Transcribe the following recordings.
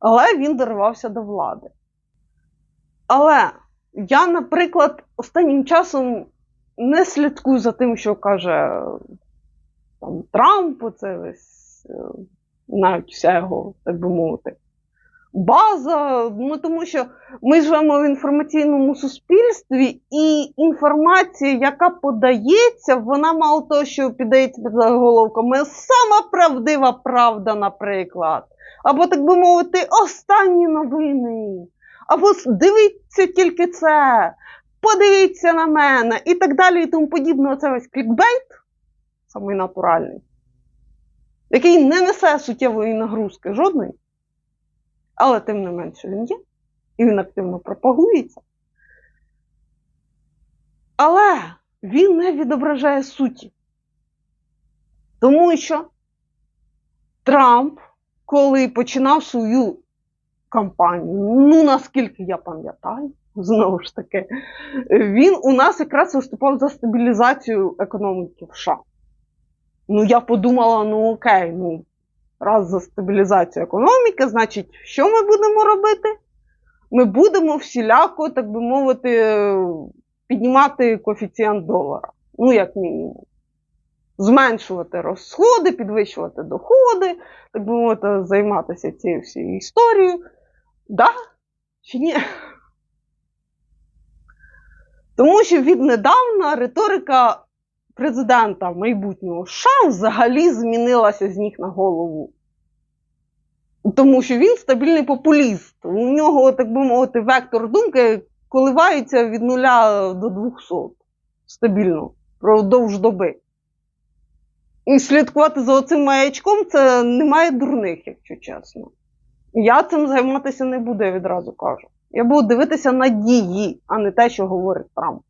але він дорвався до влади. Але я, наприклад, останнім часом не слідкую за тим, що каже там, Трамп, це весь, е, навіть вся його, так би мовити, база. Ну, тому що ми живемо в інформаційному суспільстві, і інформація, яка подається, вона мало того, що піддається під заголовками сама правдива правда, наприклад. Або, так би мовити, останні новини. Або дивіться тільки це, подивіться на мене, і так далі, і тому подібне. Оце весь клікбейт, самий натуральний, який не несе суттєвої нагрузки жодної, але тим не менше він є, і він активно пропагується. Але він не відображає суті. Тому що Трамп, коли починав свою кампанію, ну наскільки я пам'ятаю, знову ж таки, він у нас якраз виступав за стабілізацію економіки в США. Ну, я подумала: ну окей, ну, раз за стабілізацію економіки, значить, що ми будемо робити? Ми будемо всіляко, так би мовити, піднімати коефіцієнт долара. Ну, як мінімум. Зменшувати розходи, підвищувати доходи, так би мовити, займатися цією всією історією. Да? Чи ні? Тому що віднедавна риторика президента майбутнього США взагалі змінилася з ніг на голову. Тому що він стабільний популіст. У нього, так би мовити, вектор думки коливається від нуля до 200 стабільно впродовж доби. І слідкувати за оцим маячком це немає дурних, якщо чесно. Я цим займатися не буду, я відразу кажу. Я буду дивитися на дії, а не те, що говорить Трамп.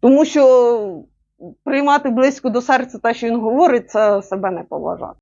Тому що приймати близько до серця те, що він говорить, це себе не поважати.